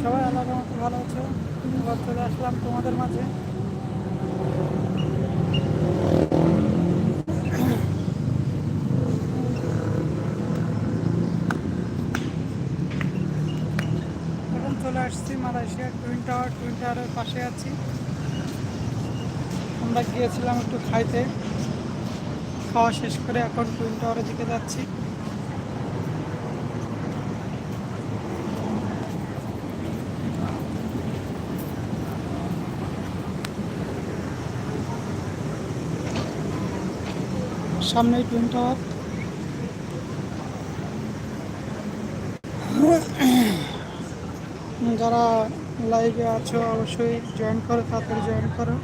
সবাই আলাদা মতো ভালো আছো? এবার চলে আসলাম তোমাদের মাঝে। এখন চলে আসছি মালয়েশিয়ার টুইন টাওয়ার। টুইন টাওয়ারের পাশে আছি। আমরা গিয়েছিলাম একটু খাইতে। খাওয়া শেষ করে এখন টুইন টাওয়ারের দিকে যাচ্ছি। সামনেই টুইন টাওয়ার। যারা লাইভে আছো অবশ্যই জয়েন করো তাড়াতাড়ি জয়েন করো।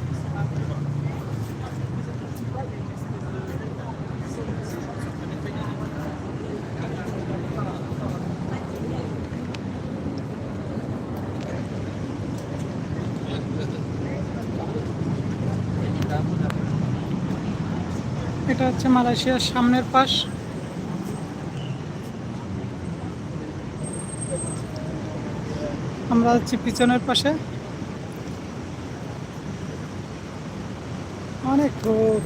এটা হচ্ছে মালয়েশিয়ার সামনের পাশ। আমরা হচ্ছি পিছনের পাশে। অনেক রোদ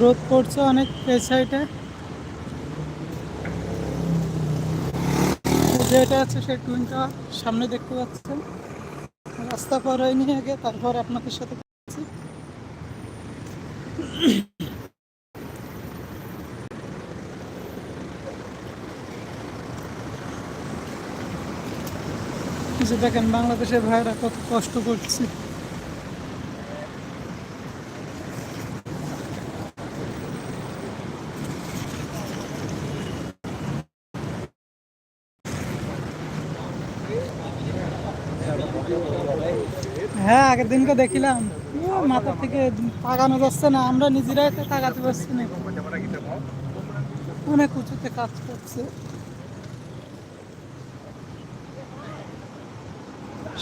রোদ পড়ছে অনেক এই সাইডে। যেটা আছে সেই টুইনটা সামনে দেখতে পাচ্ছেন। রাস্তা পার হয়নি আগে তারপর আপনাদের সাথে দেখেন বাংলাদেশের ভাইরা কত কষ্ট করছে হ্যাঁ আগের দিনকে দেখিলাম। মাথা থেকে তাকানো যাচ্ছে না, আমরা নিজেরাই তো তাকাতে পারছি না। অনেক উঁচুতে কাজ করছে।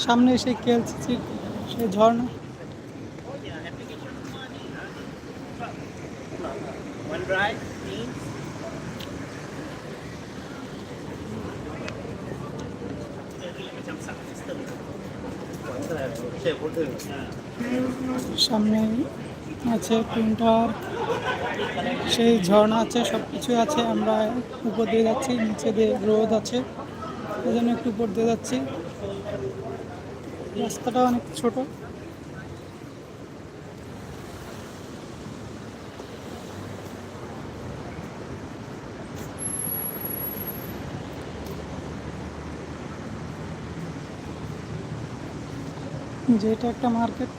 সামনে সেই খেলছে সেই ঝর্ণা। সামনে আছে প্রিন্টার, সেই ঝর্ণা আছে সব কিছু আছে। আমরা উপর দিয়ে যাচ্ছি, নিচে দিয়ে রোদ আছে ওই জন্য একটু উপর দিয়ে যাচ্ছি। রাস্তাটা অনেক ছোট। যেটা একটা মার্কেট।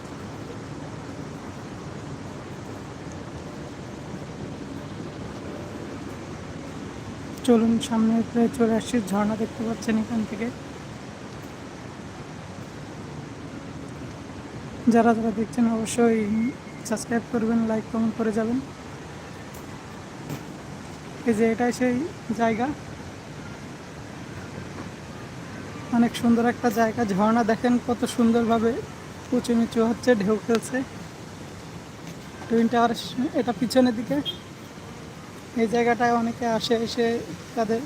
চলুন সামনে প্রায় চলে আসছি, ঝর্ণা দেখতে পাচ্ছেন এখান থেকে। যারা যারা দেখছেন অবশ্যই সাবস্ক্রাইব করবেন, লাইক কমেন্ট করে যাবেন। এই যে এটাই সেই জায়গা। অনেক সুন্দর একটা জায়গা। ঝর্ণা দেখেন কত সুন্দরভাবে উঁচু নিচু হচ্ছে, ঢেউ খেলছে। টুইন টাওয়ার এটা পিছনের দিকে। এই জায়গাটায় অনেকে আসে, এসে তাদের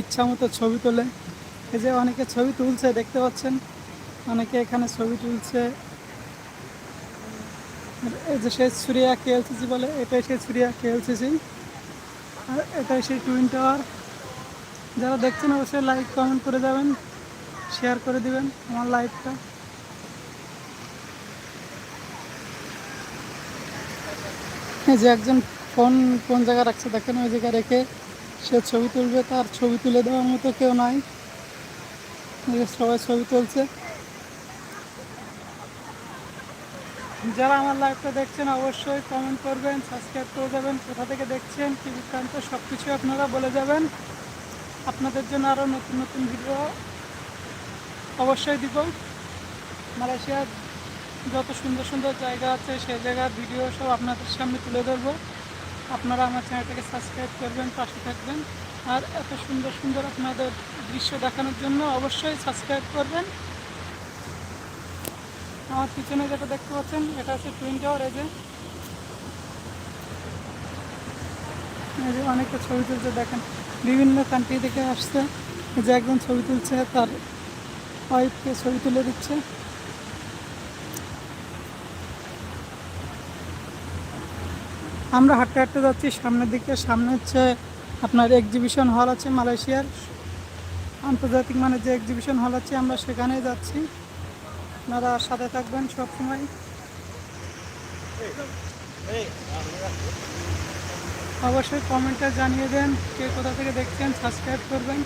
ইচ্ছা মতো ছবি তোলে। এই যে অনেকে ছবি তুলছে, দেখতে পাচ্ছেন? অনেকে এখানে ছবি তুলছে। এই যে সেই সুরিয়া কেএলসিসি বলে, এটাই সেই সুরিয়া কেএলসিসি আর এটাই সেই টুইন টাওয়ার যারা দেখছেন, অবশ্যই লাইক কমেন্ট করে যাবেন। শেয়ার করে দিবেন আমার লাইভটা যে একজন ফোন কোন জায়গায় রাখছে দেখেন, ওই জায়গায় রেখে সে ছবি তুলবে, তার ছবি তুলে দেওয়ার মতো কেউ নাই। সবাই ছবি তুলছে। যারা আমার লাইভটা দেখছেন, অবশ্যই কমেন্ট করবেন সাবস্ক্রাইব করে যাবেন। কোথা থেকে দেখছেন, কী বৃত্তান্ত সব কিছু আপনারা বলে যাবেন। আপনাদের জন্য আরও নতুন নতুন ভিডিও অবশ্যই দিব। মালয়েশিয়ার যত সুন্দর সুন্দর জায়গা আছে, সেই জায়গার ভিডিও সব আপনাদের সামনে তুলে ধরবো। আপনারা আমার চ্যানেলটাকে সাবস্ক্রাইব করবেন, পাশে থাকবেন। আর এত সুন্দর সুন্দর আপনাদের দৃশ্য দেখানোর জন্য অবশ্যই সাবস্ক্রাইব করবেন। আমার পিছনে যেটা দেখতে পাচ্ছেন, এটা হচ্ছে টুইন টাওয়ার এই যে। এই যে অনেকটা ছবি তুলছে, দেখেন। বিভিন্ন কান্ট্রি থেকে আসছে, যে একজন ছবি তুলছে, তার ওয়াইফকে ছবি তুলে দিচ্ছে। আমরা হাঁটতে হাঁটতে যাচ্ছি সামনের দিকে। সামনে হচ্ছে আপনার এক্সিবিশন হল আছে মালয়েশিয়ার। আন্তর্জাতিক মানে যে এক্সিবিশন হল আছে, আমরা সেখানেই যাচ্ছি। আপনারা সাথে থাকবেন সবসময়। অবশ্যই কমেন্টে জানিয়ে দেন কে কোথা থেকে দেখছেন, সাবস্ক্রাইব করবেন।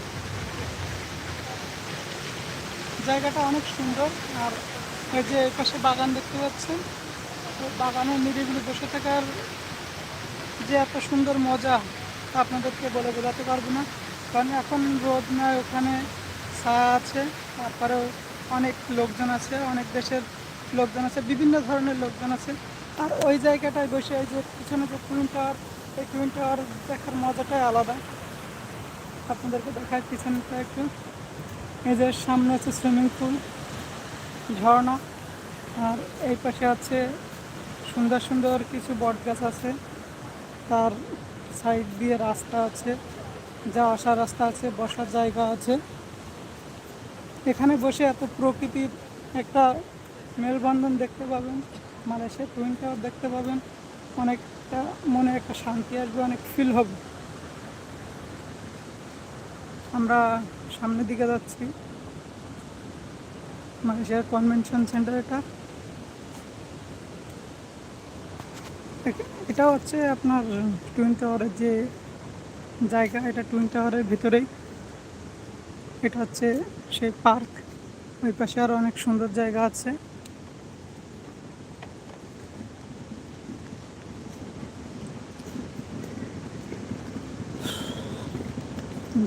জায়গাটা অনেক সুন্দর। আর এই যে পাশে বাগান দেখতে পাচ্ছেন বাগানের নিরিবিলি বসে থাকার যে এত সুন্দর মজা আপনাদেরকে বলে বোঝাতে পারব না। কারণ এখন রোদ নয় ওখানে ছায়া আছে, তারপরেও অনেক লোকজন আছে, অনেক দেশের লোকজন আছে, বিভিন্ন ধরনের লোকজন আছে। আর ওই জায়গাটায় বসে এই যে পিছনে যে টুইন টাওয়ার, এই টুইন টাওয়ার দেখার মজাটাই আলাদা। আপনাদেরকে দেখায় পিছনটা একটু। যে সামনে আছে সুইমিং পুল, ঝর্ণা, আর এই পাশে আছে সুন্দর সুন্দর কিছু বট গাছ আছে। তার সাইড দিয়ে রাস্তা আছে, যা আসার রাস্তা আছে, বসার জায়গা আছে। এখানে বসে এত প্রকৃতির একটা মেলবন্ধন দেখতে পাবেন মালয়েশিয়া টুইন টাওয়ার দেখতে পাবেন। অনেকটা মনে একটা শান্তি আসবে, অনেক ফিল হবে। আমরা সামনের দিকে যাচ্ছি। মালয়েশিয়ার কনভেনশন সেন্টার এটা। এটা হচ্ছে আপনার টুইন টাওয়ারের যে জায়গা, এটা টুইন টাওয়ারের ভিতরেই। এটা হচ্ছে সেই পার্ক ওই পাশে আরও অনেক সুন্দর জায়গা আছে।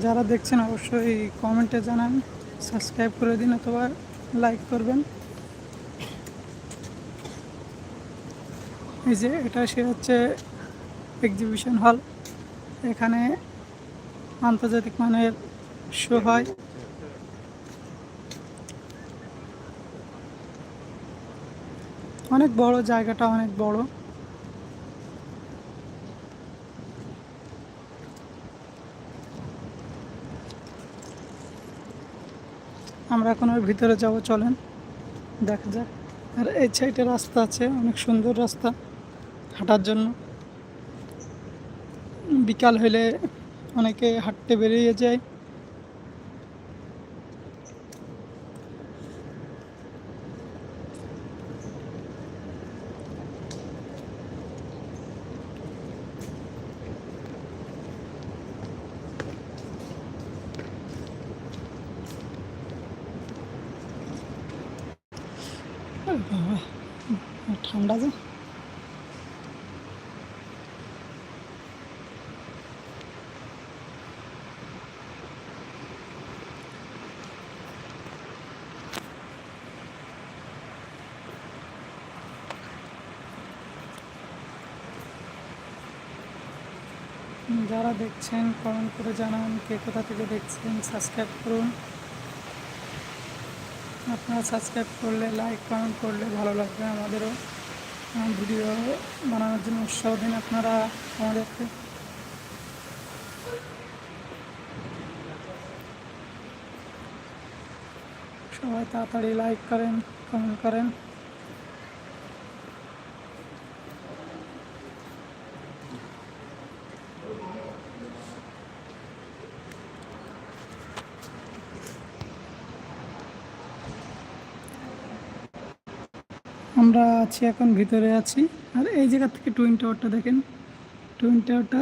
যারা দেখছেন অবশ্যই কমেন্টে জানান, সাবস্ক্রাইব করে দিন অথবা লাইক করবেন। এই যে এটা সে হচ্ছে এক্সিবিশন হল এখানে আন্তর্জাতিক মানের শো হয়। অনেক বড়, জায়গাটা অনেক বড়। আমরা এখন ওর ভিতরে যাব, চলেন। দেখা যাক। আর এই সাইডে রাস্তা আছে, অনেক সুন্দর রাস্তা হাঁটার জন্য। বিকাল হলে অনেকে হাঁটতে বেরিয়ে যায় আরে বাবা ঠান্ডা যে। যারা দেখছেন কমেন্ট করে জানান কে কোথা থেকে দেখছেন সাবস্ক্রাইব করুন। আপনারা সাবস্ক্রাইব করলে লাইক কমেন্ট করলে ভালো লাগবে আমাদেরও। ভিডিও বানানোর জন্য উৎসাহ দিন আপনারা আমাদেরকে সবাই তাড়াতাড়ি লাইক করেন কমেন্ট করেন। আমরা আছি এখন ভিতরে আছি। আর এই জায়গা থেকে টুইন টাওয়ারটা দেখেন। টুইন টাওয়ারটা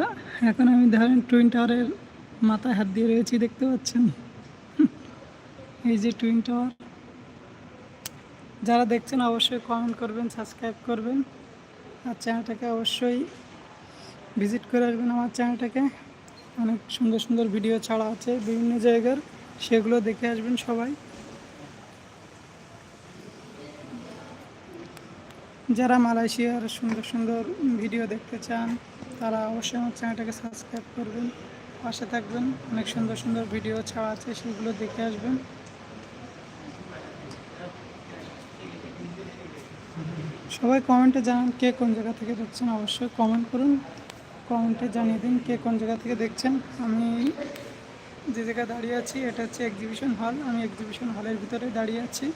এখন আমি ধরেন টুইন টাওয়ারের মাথায় হাত দিয়ে রয়েছি, দেখতে পাচ্ছেন? এই যে টুইন টাওয়ার যারা দেখছেন অবশ্যই কমেন্ট করবেন সাবস্ক্রাইব করবেন। আর চ্যানেলটাকে অবশ্যই ভিজিট করে আসবেন আমার চ্যানেলটাকে অনেক সুন্দর সুন্দর ভিডিও ছাড়া আছে বিভিন্ন জায়গার। সেগুলো দেখে আসবেন সবাই। যারা মালয়েশিয়ার সুন্দর সুন্দর ভিডিও দেখতে চান, তারা অবশ্যই আমার চ্যানেলটাকে সাবস্ক্রাইব করবেন, পাশে থাকবেন, অনেক সুন্দর সুন্দর ভিডিও ছাড়া আছে, সেগুলো দেখে আসবেন। সবাই কমেন্টে জানান কে কোন জায়গা থেকে দেখছেন, অবশ্যই কমেন্ট করুন, কমেন্টে জানিয়ে দিন কে কোন জায়গা থেকে দেখছেন। আমি যে জায়গায় দাঁড়িয়ে আছি, এটা হচ্ছে এক্সিবিশন হল আমি এক্সিবিশন হলের ভিতরে দাঁড়িয়ে আছি।